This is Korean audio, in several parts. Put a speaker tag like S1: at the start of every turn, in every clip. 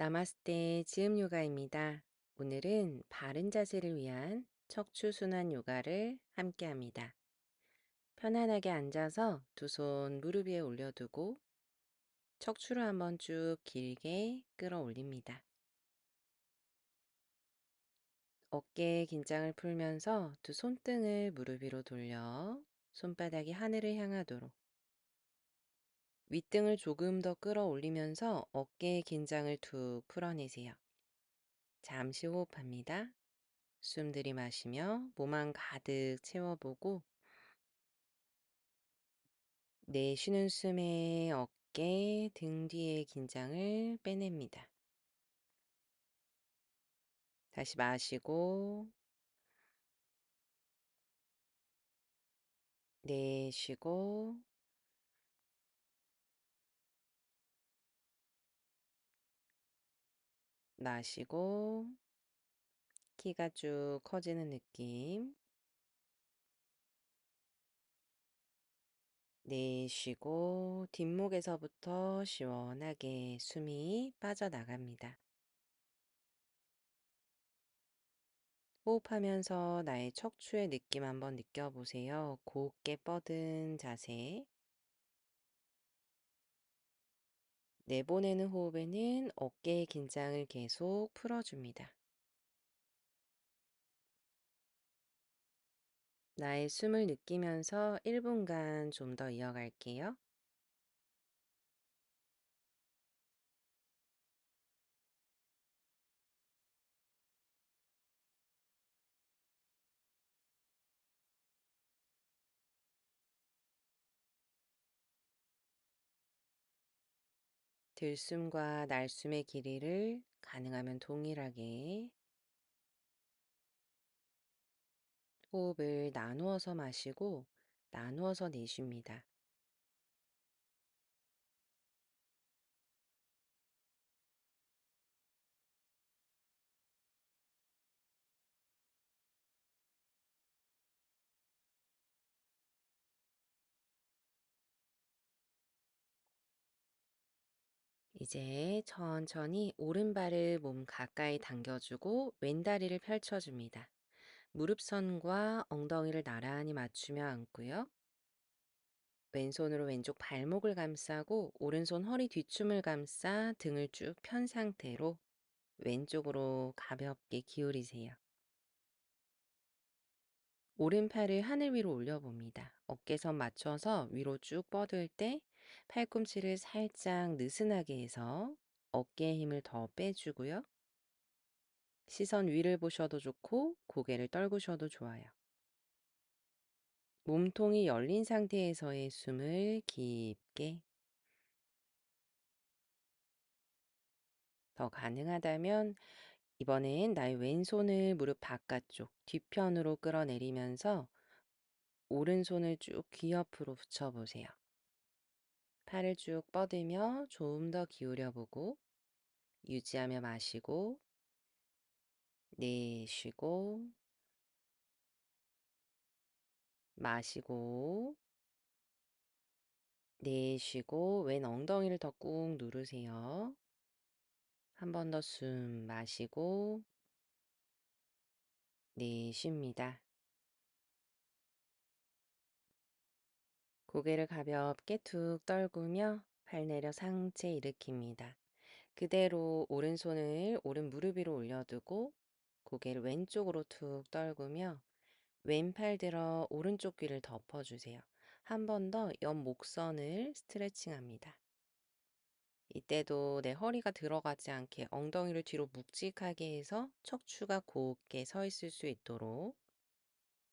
S1: 나마스테 지음 요가입니다. 오늘은 바른 자세를 위한 척추 순환 요가를 함께 합니다. 편안하게 앉아서 두 손 무릎 위에 올려두고 척추를 한번 쭉 길게 끌어올립니다. 어깨 긴장을 풀면서 두 손등을 무릎 위로 돌려 손바닥이 하늘을 향하도록 윗등을 조금 더 끌어올리면서 어깨의 긴장을 툭 풀어내세요. 잠시 호흡합니다. 숨 들이마시며 몸안 가득 채워보고 내쉬는 숨에 어깨, 등 뒤의 긴장을 빼냅니다. 다시 마시고 내쉬고 마시고 키가 쭉 커지는 느낌 내쉬고 뒷목에서부터 시원하게 숨이 빠져나갑니다. 호흡하면서 나의 척추의 느낌 한번 느껴보세요. 곱게 뻗은 자세. 내보내는 호흡에는 어깨의 긴장을 계속 풀어줍니다. 나의 숨을 느끼면서 1분간 좀 더 이어갈게요. 들숨과 날숨의 길이를 가능하면 동일하게 호흡을 나누어서 마시고 나누어서 내쉽니다. 이제 천천히 오른발을 몸 가까이 당겨주고 왼다리를 펼쳐줍니다. 무릎선과 엉덩이를 나란히 맞추며 앉고요. 왼손으로 왼쪽 발목을 감싸고 오른손 허리 뒤춤을 감싸 등을 쭉 편 상태로 왼쪽으로 가볍게 기울이세요. 오른팔을 하늘 위로 올려봅니다. 어깨선 맞춰서 위로 쭉 뻗을 때 팔꿈치를 살짝 느슨하게 해서 어깨에 힘을 더 빼주고요. 시선 위를 보셔도 좋고 고개를 떨구셔도 좋아요. 몸통이 열린 상태에서의 숨을 깊게 더 가능하다면 이번엔 나의 왼손을 무릎 바깥쪽 뒤편으로 끌어내리면서 오른손을 쭉 귀 옆으로 붙여보세요. 팔을 쭉 뻗으며 좀 더 기울여 보고 유지하며 마시고 내쉬고 마시고 내쉬고 왼 엉덩이를 더 꾹 누르세요. 한 번 더 숨 마시고 내쉽니다. 고개를 가볍게 툭 떨구며 팔 내려 상체 일으킵니다. 그대로 오른손을 오른 무릎 위로 올려두고 고개를 왼쪽으로 툭 떨구며 왼팔 들어 오른쪽 귀를 덮어주세요. 한 번 더 옆 목선을 스트레칭 합니다. 이때도 내 허리가 들어가지 않게 엉덩이를 뒤로 묵직하게 해서 척추가 곧게 서 있을 수 있도록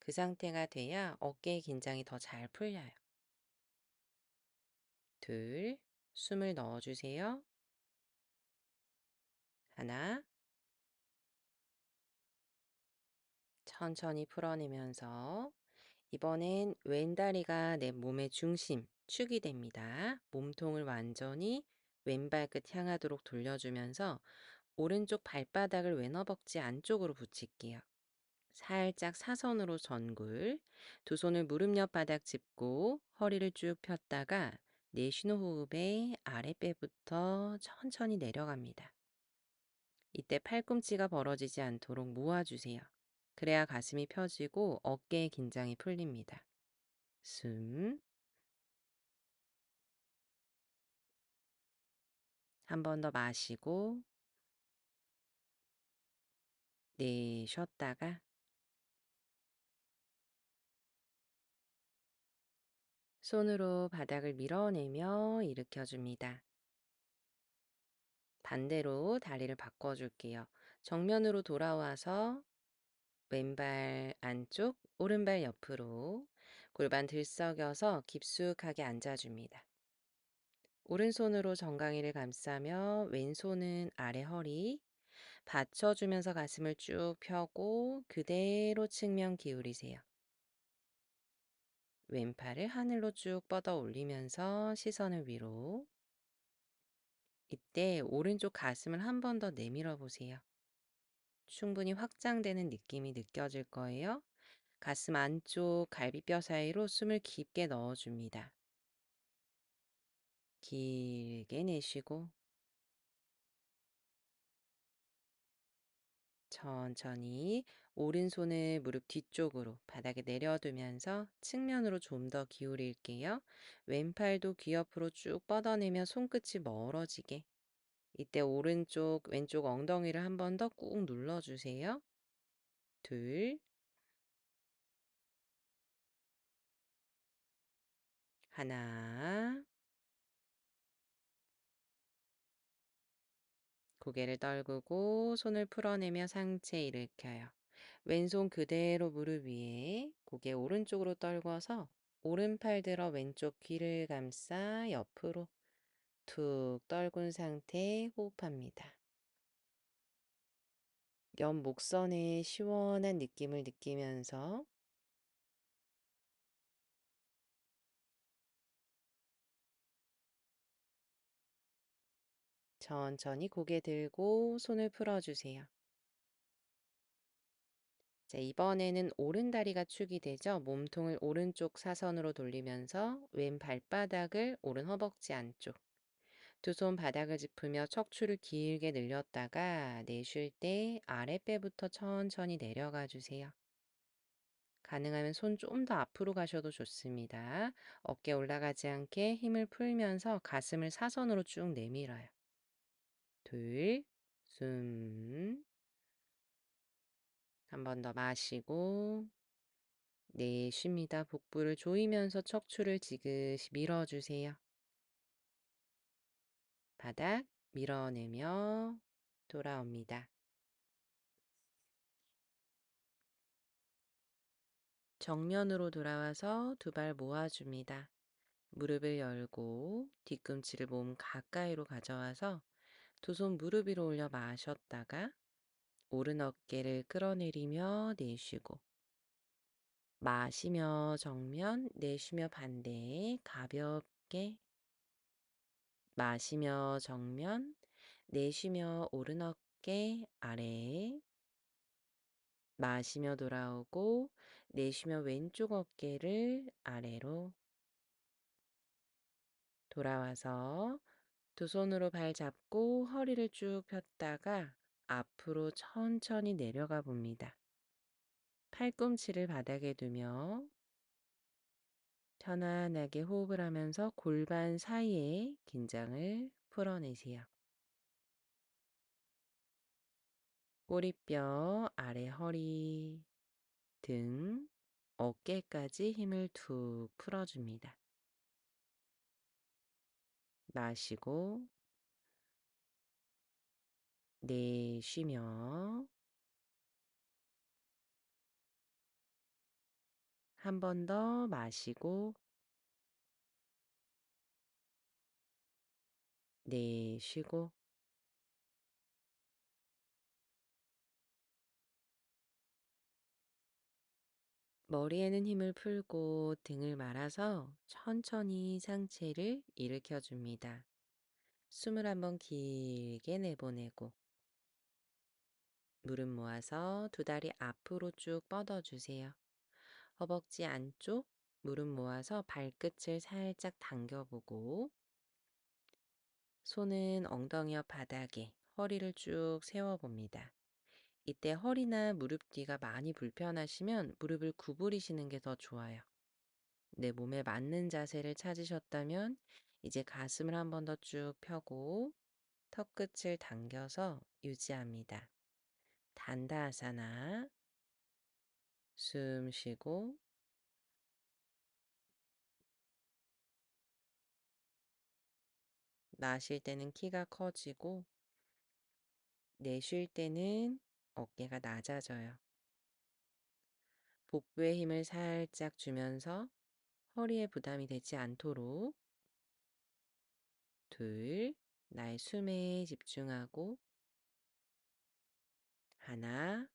S1: 그 상태가 돼야 어깨의 긴장이 더 잘 풀려요. 둘, 숨을 넣어주세요. 하나, 천천히 풀어내면서 이번엔 왼다리가 내 몸의 중심, 축이 됩니다. 몸통을 완전히 왼발끝 향하도록 돌려주면서 오른쪽 발바닥을 왼허벅지 안쪽으로 붙일게요. 살짝 사선으로 전굴, 두 손을 무릎 옆 바닥 짚고 허리를 쭉 폈다가 내쉬는 호흡에 아랫배부터 천천히 내려갑니다. 이때 팔꿈치가 벌어지지 않도록 모아주세요. 그래야 가슴이 펴지고 어깨의 긴장이 풀립니다. 숨. 한 번 더 마시고 내쉬었다가 손으로 바닥을 밀어내며 일으켜줍니다. 반대로 다리를 바꿔줄게요. 정면으로 돌아와서 왼발 안쪽, 오른발 옆으로 골반 들썩여서 깊숙하게 앉아줍니다. 오른손으로 정강이를 감싸며 왼손은 아래 허리 받쳐주면서 가슴을 쭉 펴고 그대로 측면 기울이세요. 왼팔을 하늘로 쭉 뻗어 올리면서 시선을 위로. 이때 오른쪽 가슴을 한 번 더 내밀어 보세요. 충분히 확장되는 느낌이 느껴질 거예요. 가슴 안쪽 갈비뼈 사이로 숨을 깊게 넣어줍니다. 길게 내쉬고 천천히 오른손을 무릎 뒤쪽으로 바닥에 내려두면서 측면으로 좀 더 기울일게요. 왼팔도 귀 옆으로 쭉 뻗어내며 손끝이 멀어지게. 이때 오른쪽, 왼쪽 엉덩이를 한 번 더 꾹 눌러주세요. 둘, 하나, 고개를 떨구고 손을 풀어내며 상체 일으켜요. 왼손 그대로 무릎 위에 고개 오른쪽으로 떨궈서 오른팔 들어 왼쪽 귀를 감싸 옆으로 툭 떨군 상태 호흡합니다. 옆 목선의 시원한 느낌을 느끼면서 천천히 고개 들고 손을 풀어주세요. 자, 이번에는 오른 다리가 축이 되죠. 몸통을 오른쪽 사선으로 돌리면서 왼 발바닥을 오른 허벅지 안쪽. 두 손 바닥을 짚으며 척추를 길게 늘렸다가 내쉴 때 아랫배부터 천천히 내려가 주세요. 가능하면 손 좀 더 앞으로 가셔도 좋습니다. 어깨 올라가지 않게 힘을 풀면서 가슴을 사선으로 쭉 내밀어요. 둘, 숨. 한 번 더 마시고 내쉽니다. 복부를 조이면서 척추를 지그시 밀어주세요. 바닥 밀어내며 돌아옵니다. 정면으로 돌아와서 두 발 모아줍니다. 무릎을 열고 뒤꿈치를 몸 가까이로 가져와서 두 손 무릎 위로 올려 마셨다가 오른 어깨를 끌어내리며 내쉬고 마시며 정면, 내쉬며 반대 가볍게 마시며 정면, 내쉬며 오른 어깨 아래 마시며 돌아오고 내쉬며 왼쪽 어깨를 아래로 돌아와서 두 손으로 발 잡고 허리를 쭉 폈다가 앞으로 천천히 내려가 봅니다. 팔꿈치를 바닥에 두며 편안하게 호흡을 하면서 골반 사이에 긴장을 풀어내세요. 꼬리뼈, 아래 허리, 등, 어깨까지 힘을 툭 풀어줍니다. 마시고 내쉬며 한 번 더 마시고 내쉬고 머리에는 힘을 풀고 등을 말아서 천천히 상체를 일으켜 줍니다. 숨을 한번 길게 내보내고 무릎 모아서 두 다리 앞으로 쭉 뻗어 주세요. 허벅지 안쪽 무릎 모아서 발끝을 살짝 당겨보고 손은 엉덩이 옆 바닥에 허리를 쭉 세워봅니다. 이때 허리나 무릎 뒤가 많이 불편하시면 무릎을 구부리시는 게 더 좋아요. 내 몸에 맞는 자세를 찾으셨다면 이제 가슴을 한 번 더 쭉 펴고 턱끝을 당겨서 유지합니다. 단다아사나 숨 쉬고 마실 때는 키가 커지고 내쉴 때는 어깨가 낮아져요. 복부에 힘을 살짝 주면서 허리에 부담이 되지 않도록 둘, 나의 숨에 집중하고 하나,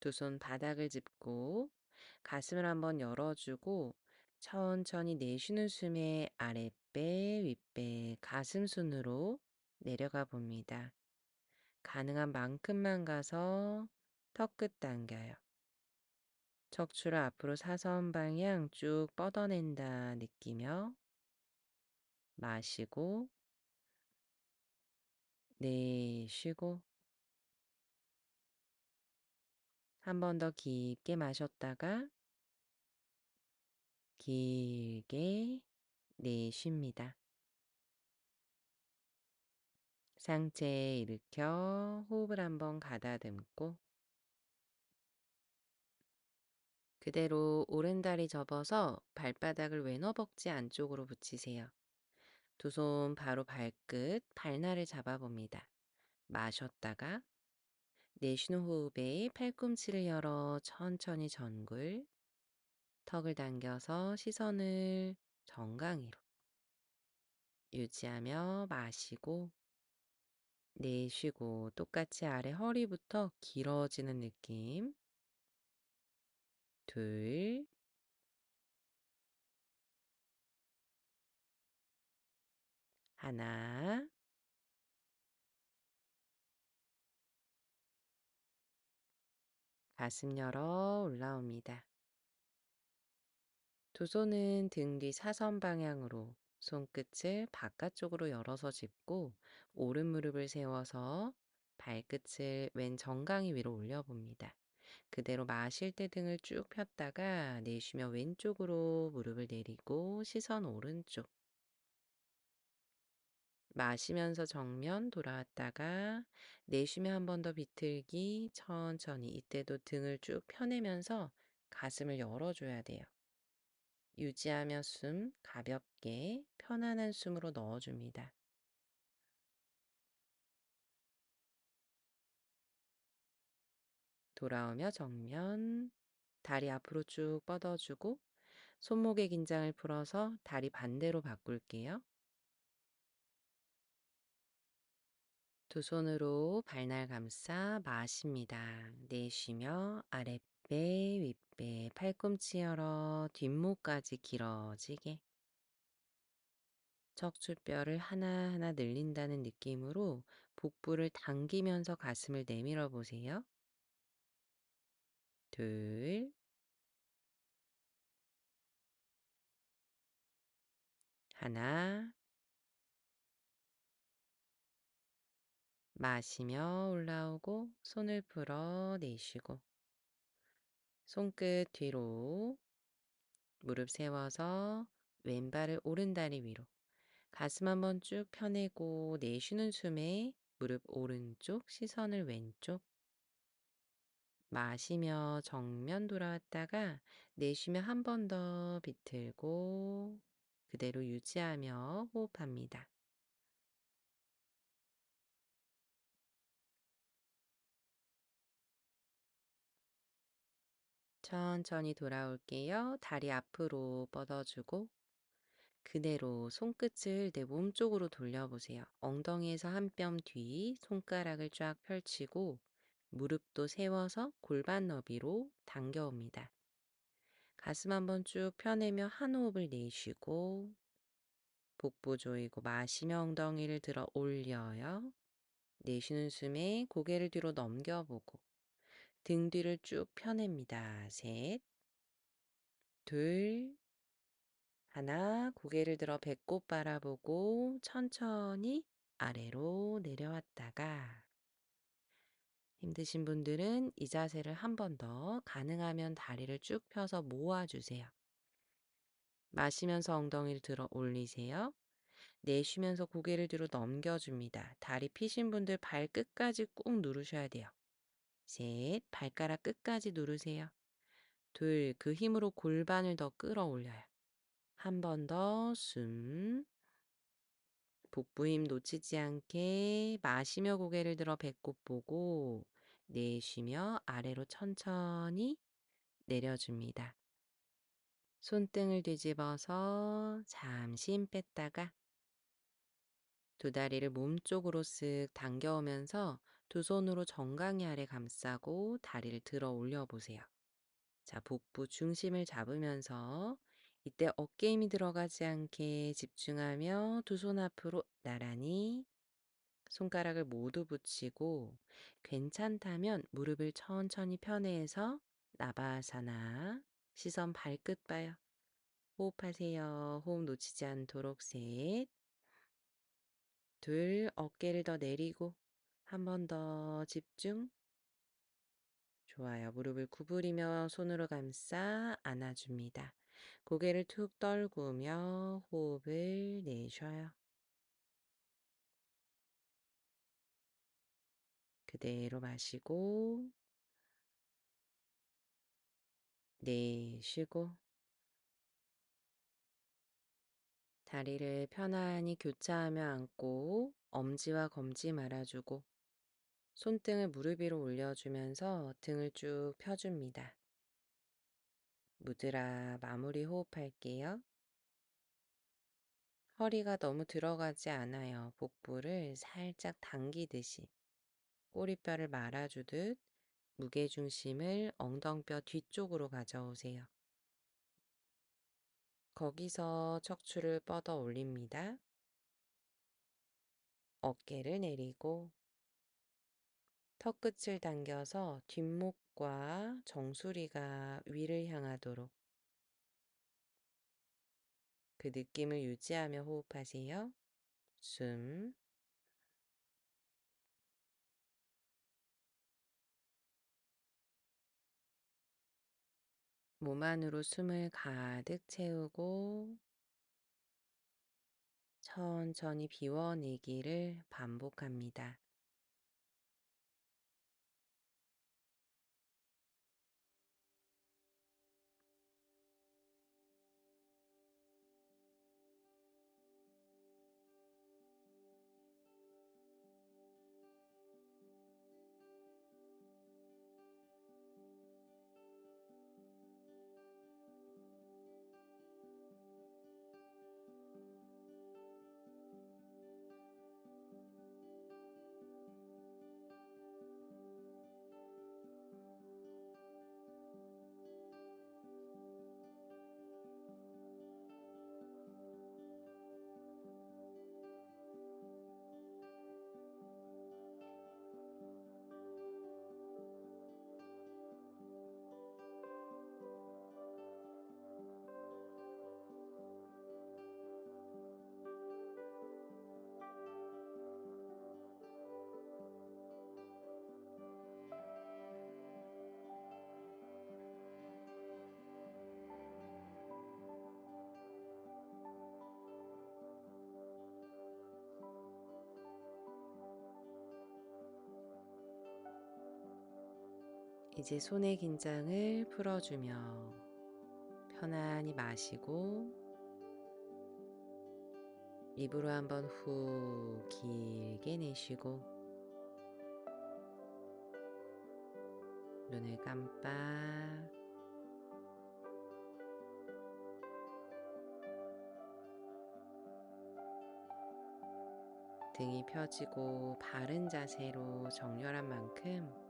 S1: 두 손 바닥을 짚고 가슴을 한번 열어주고 천천히 내쉬는 숨에 아랫 배, 윗배, 가슴 순으로 내려가 봅니다. 가능한 만큼만 가서 턱 끝 당겨요. 척추를 앞으로 사선 방향 쭉 뻗어낸다 느끼며 마시고 내쉬고 한 번 더 깊게 마셨다가 길게 내쉽니다. 상체 일으켜 호흡을 한번 가다듬고 그대로 오른다리 접어서 발바닥을 왼허벅지 안쪽으로 붙이세요. 두 손 바로 발끝, 발날을 잡아봅니다. 마셨다가 내쉬는 호흡에 팔꿈치를 열어 천천히 전굴, 턱을 당겨서 시선을 정강이로 유지하며 마시고 내쉬고 똑같이 아래 허리부터 길어지는 느낌. 둘, 하나, 가슴 열어 올라옵니다. 두 손은 등 뒤 사선 방향으로 손끝을 바깥쪽으로 열어서 짚고 오른 무릎을 세워서 발끝을 왼 정강이 위로 올려봅니다. 그대로 마실 때 등을 쭉 폈다가 내쉬며 왼쪽으로 무릎을 내리고 시선 오른쪽. 마시면서 정면 돌아왔다가 내쉬며 한 번 더 비틀기 천천히 이때도 등을 쭉 펴내면서 가슴을 열어줘야 돼요. 유지하며 숨 가볍게 편안한 숨으로 넣어줍니다. 돌아오며 정면 다리 앞으로 쭉 뻗어주고 손목의 긴장을 풀어서 다리 반대로 바꿀게요. 두 손으로 발날 감싸 마십니다. 내쉬며 아랫 배, 윗배, 팔꿈치 열어 뒷목까지 길어지게. 척추뼈를 하나하나 늘린다는 느낌으로 복부를 당기면서 가슴을 내밀어 보세요. 둘, 하나, 마시며 올라오고 손을 풀어 내쉬고 손끝 뒤로 무릎 세워서 왼발을 오른다리 위로 가슴 한번 쭉 펴내고 내쉬는 숨에 무릎 오른쪽 시선을 왼쪽 마시며 정면 돌아왔다가 내쉬며 한 번 더 비틀고 그대로 유지하며 호흡합니다. 천천히 돌아올게요. 다리 앞으로 뻗어주고 그대로 손끝을 내 몸쪽으로 돌려보세요. 엉덩이에서 한 뼘 뒤 손가락을 쫙 펼치고 무릎도 세워서 골반 너비로 당겨옵니다. 가슴 한번 쭉 펴내며 한 호흡을 내쉬고 복부 조이고 마시며 엉덩이를 들어 올려요. 내쉬는 숨에 고개를 뒤로 넘겨보고 등 뒤를 쭉 펴냅니다. 셋, 둘, 하나, 고개를 들어 배꼽 바라보고 천천히 아래로 내려왔다가 힘드신 분들은 이 자세를 한 번 더 가능하면 다리를 쭉 펴서 모아주세요. 마시면서 엉덩이를 들어 올리세요. 내쉬면서 고개를 뒤로 넘겨줍니다. 다리 피신 분들 발 끝까지 꾹 누르셔야 돼요. 셋, 발가락 끝까지 누르세요. 둘, 그 힘으로 골반을 더 끌어올려요. 한 번 더 숨. 복부 힘 놓치지 않게 마시며 고개를 들어 배꼽 보고 내쉬며 아래로 천천히 내려줍니다. 손등을 뒤집어서 잠시 힘 뺐다가 두 다리를 몸쪽으로 쓱 당겨오면서 두 손으로 정강이 아래 감싸고 다리를 들어 올려 보세요. 자, 복부 중심을 잡으면서 이때 어깨 힘이 들어가지 않게 집중하며 두 손 앞으로 나란히 손가락을 모두 붙이고 괜찮다면 무릎을 천천히 편해서 나바사나 시선 발끝 봐요. 호흡하세요. 호흡 놓치지 않도록 셋. 둘, 어깨를 더 내리고 한 번 더 집중. 좋아요. 무릎을 구부리며 손으로 감싸 안아줍니다. 고개를 툭 떨구며 호흡을 내쉬어요. 그대로 마시고 내쉬고 다리를 편안히 교차하며 앉고 엄지와 검지 말아주고 손등을 무릎 위로 올려주면서 등을 쭉 펴줍니다. 무드라 마무리 호흡할게요. 허리가 너무 들어가지 않아요. 복부를 살짝 당기듯이 꼬리뼈를 말아주듯 무게중심을 엉덩뼈 뒤쪽으로 가져오세요. 거기서 척추를 뻗어 올립니다. 어깨를 내리고 턱끝을 당겨서 뒷목과 정수리가 위를 향하도록 그 느낌을 유지하며 호흡하세요. 숨. 몸 안으로 숨을 가득 채우고 천천히 비워내기를 반복합니다. 이제 손의 긴장을 풀어주며 편안히 마시고 입으로 한번 후 길게 내쉬고 눈을 깜빡 등이 펴지고 바른 자세로 정렬한 만큼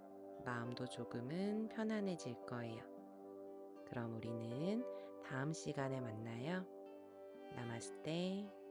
S1: 마음도 조금은 편안해질 거예요. 그럼 우리는 다음 시간에 만나요. 나마스테.